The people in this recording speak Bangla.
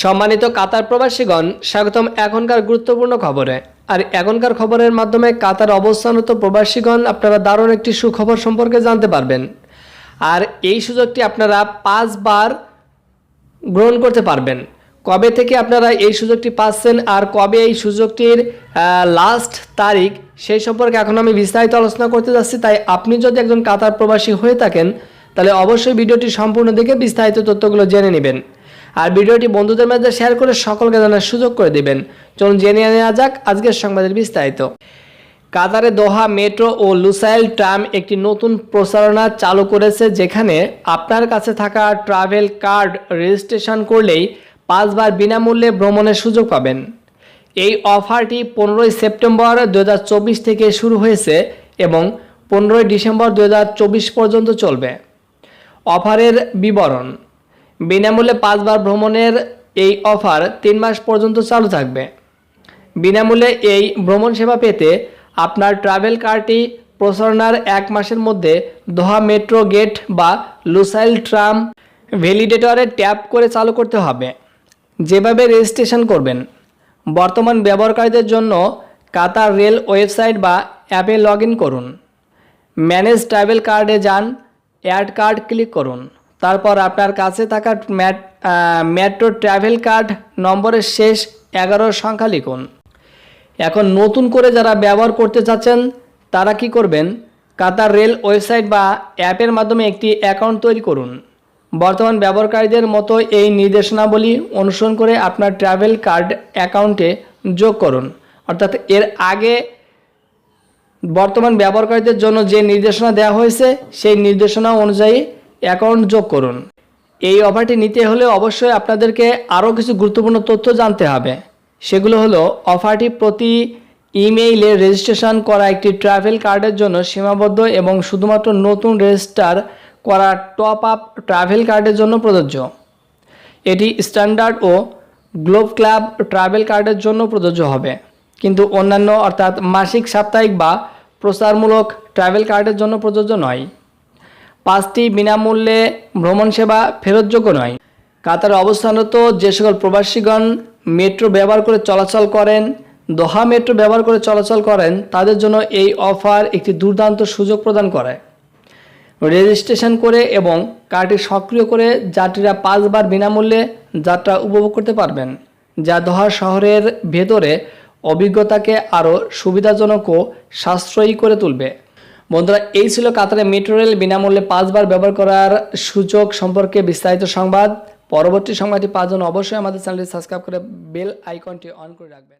সম্মানিত কাতার প্রবাসীগণ, স্বাগতম এখনকার গুরুত্বপূর্ণ খবরে। আর এখনকার খবরের মাধ্যমে কাতার অবস্থানরত প্রবাসীগণ আপনারা দারুণ একটি সুখবর সম্পর্কে জানতে পারবেন। আর এই সুযোগটি আপনারা পাঁচবার গ্রহণ করতে পারবেন। কবে থেকে আপনারা এই সুযোগটি পাচ্ছেন আর কবে এই সুযোগটির লাস্ট তারিখ, সেই সম্পর্কে এখন আমি বিস্তারিত আলোচনা করতে যাচ্ছি। তাই আপনি যদি একজন কাতার প্রবাসী হয়ে থাকেন, তাহলে অবশ্যই ভিডিওটি সম্পূর্ণ দেখে বিস্তারিত তথ্যগুলো জেনে নেবেন। আর ভিডিওটি বন্ধুদের মাঝে শেয়ার করে সকলকে জানার সুযোগ করে দিবেন। চলুন জেনে নেওয়া যাক আজকের সংবাদের বিস্তারিত। কাতারে দোহা, মেট্রো ও লুসাইল ট্রাম একটি নতুন প্রচারণা চালু করেছে যেখানে আপনার কাছে থাকা ট্রাভেল কার্ড রেজিস্ট্রেশন করলেই পাঁচবার বিনামূল্যে ভ্রমণের সুযোগ পাবেন। এই অফারটি পনেরোই সেপ্টেম্বর দু হাজার চব্বিশ থেকে শুরু হয়েছে এবং পনেরোই ডিসেম্বর দু হাজার চব্বিশ পর্যন্ত চলবে। অফারের বিবরণ বিনামূল্যে পাঁচবার ভ্রমণের এই অফার তিন মাস পর্যন্ত চালু থাকবে। বিনামূল্যে এই ভ্রমণ সেবা পেতে আপনার ট্রাভেল কার্ডটি প্রচারণার এক মাসের মধ্যে দোহা মেট্রো গেট বা লুসাইল ট্রাম ভ্যালিডেটরে ট্যাপ করে চালু করতে হবে। যেভাবে রেজিস্ট্রেশন করবেন, বর্তমান ব্যবহারকারীদের জন্য কাতার রেল ওয়েবসাইট বা অ্যাপে লগ করুন। ম্যানেজ ট্রাভেল কার্ডে যান, অ্যাড কার্ড ক্লিক করুন। তারপর আপনার কাছে থাকা ম্যাট মেট্রো ট্রাভেল কার্ড নম্বরের শেষ এগারো সংখ্যা লিখুন। এখন নতুন করে যারা ব্যবহার করতে চাচ্ছেন, তারা কি করবেন? কাতার রেল ওয়েবসাইট বা অ্যাপের মাধ্যমে একটি অ্যাকাউন্ট তৈরি করুন। বর্তমান ব্যবহারকারীদের মতো এই নির্দেশনাবলী অনুসরণ করে আপনার ট্রাভেল কার্ড অ্যাকাউন্টে যোগ করুন। অর্থাৎ এর আগে বর্তমান ব্যবহারকারীদের জন্য যে নির্দেশনা দেওয়া হয়েছে, সেই নির্দেশনা অনুযায়ী অ্যাকাউন্ট যোগ করুন। এই অফারটি নিতে হলে অবশ্যই আপনাদেরকে আরও কিছু গুরুত্বপূর্ণ তথ্য জানতে হবে। সেগুলো হলো অফারটি প্রতি ইমেইলে রেজিস্ট্রেশন করা একটি ট্রাভেল কার্ডের জন্য সীমাবদ্ধ এবং শুধুমাত্র নতুন রেজিস্টার করা টপ আপ ট্রাভেল কার্ডের জন্য প্রযোজ্য। এটি স্ট্যান্ডার্ড ও গ্লোব ক্লাব ট্রাভেল কার্ডের জন্য প্রযোজ্য হবে। কিন্তু অন্যান্য অর্থাৎ মাসিক, সাপ্তাহিক বা প্রচারমূলক ট্রাভেল কার্ডের জন্য প্রযোজ্য নয়। পাঁচটি বিনামূল্যে ভ্রমণ সেবা ফেরতযোগ্য নয়। কাতারে অবস্থানরত যে সকল প্রবাসীগণ মেট্রো ব্যবহার করে চলাচল করেন, দোহা মেট্রো ব্যবহার করে চলাচল করেন, তাদের জন্য এই অফার একটি দুর্দান্ত সুযোগ প্রদান করে। রেজিস্ট্রেশন করে এবং কার্ডটি সক্রিয় করে যাত্রীরা পাঁচবার বিনামূল্যে যাত্রা উপভোগ করতে পারবেন, যা দোহা শহরের ভেতরে অভিজ্ঞতাকে আরও সুবিধাজনক ও সাশ্রয়ী করে তুলবে। বন্ধুরা, এই ছিল কাতারে মেট্রো রেল বিনামূল্যে পাঁচবার ব্যবহার করার সুযোগ সম্পর্কে বিস্তারিত সংবাদ। পরবর্তী সংবাদটি পাঁচজন অবশ্যই আমাদের চ্যানেলটি সাবস্ক্রাইব করে বেল আইকনটি অন করে রাখবেন।